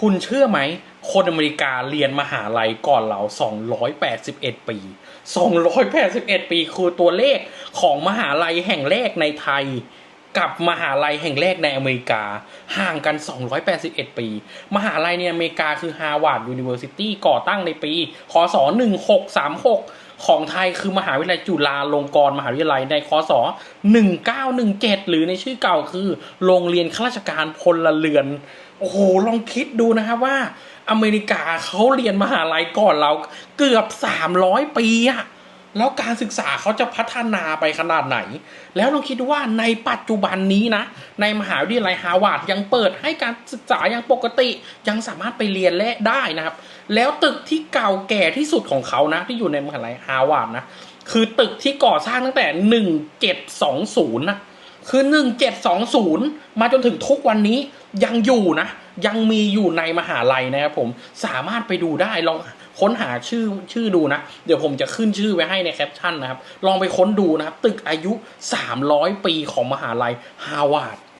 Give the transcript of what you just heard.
คุณเชื่อไหม คนอเมริกาเรียนมหาลัยก่อนเรา 281 ปี 281 ปีคือตัวเลขของมหาลัยแห่งแรกในไทย กับมหาลัยแห่งแรกในอเมริกา ห่างกัน 281 ปี มหาลัยในอเมริกาคือ Harvard University ก่อตั้งในปีคศ1636 ของไทยคือมหาวิทยาลัยจุฬาลงกรณ์มหาวิทยาลัยในคศ1917 หรือในชื่อเก่าคือ โรงเรียนข้าราชการพลเรือน โอ้โห ลองคิดดูนะครับว่าอเมริกาเขาเรียนมหาลัยก่อนเราเกือบ 300 ปีอะ แล้วการศึกษาเขาจะพัฒนาไปขนาดไหน แล้วลองคิดว่าในปัจจุบันนี้นะ ในมหาวิทยาลัยฮาวาดยังเปิดให้การศึกษาอย่างปกติ ยังสามารถไปเรียนและได้นะครับ แล้วตึกที่เก่าแก่ที่สุดของเขานะ ที่อยู่ในมหาลัยฮาวาดนะ คือตึกที่ก่อสร้างตั้งแต่ 1720นะ คือ 1720 มาจนถึงทุกวันนี้ยังอยู่นะ ยังมีอยู่ในมหาลัยนะครับผมสามารถไปดูได้ลองค้นหาชื่อชื่อดูนะ เดี๋ยวผมจะขึ้นชื่อไว้ให้ในแคปชั่นนะครับ ลองไปค้นดูนะครับ ตึกอายุ 300 ปีของมหาลัยฮาวาด